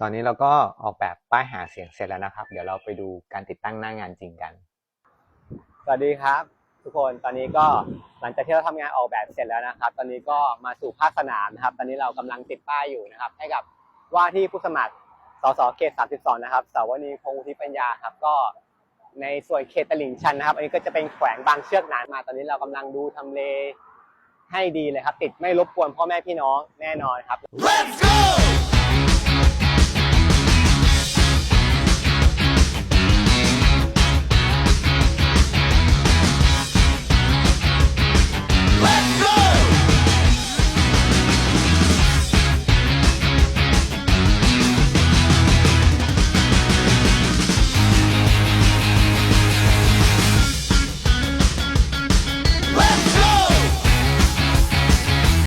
ตอนนี้เราก็ออกแบบป้ายหาเสียงเสร็จแล้วนะครับ เดี๋ยวเราไปดูการติดตั้งหน้างานจริงกัน สวัสดีครับ ทุกคนตอนนี้ก็หลังจากที่เราทำงานออกแบบเสร็จแล้วนะครับ ตอนนี้ก็มาสู่ภาคสนามนะครับ ตอนนี้เรากำลังติดป้ายอยู่นะครับ ให้กับว่าที่ผู้สมัครสสเขต 32 นะครับสาวนีพงศ์วุฒิปัญญาครับก็ในส่วนเขตตลิ่งชันนะครับ อันนี้ก็จะเป็นแขวงบางเชือกนานมา ตอนนี้เรากำลังดูทำเลให้ดีเลยครับ ติดไม่รบกวนพ่อแม่พี่น้องแน่นอนครับ Let's go!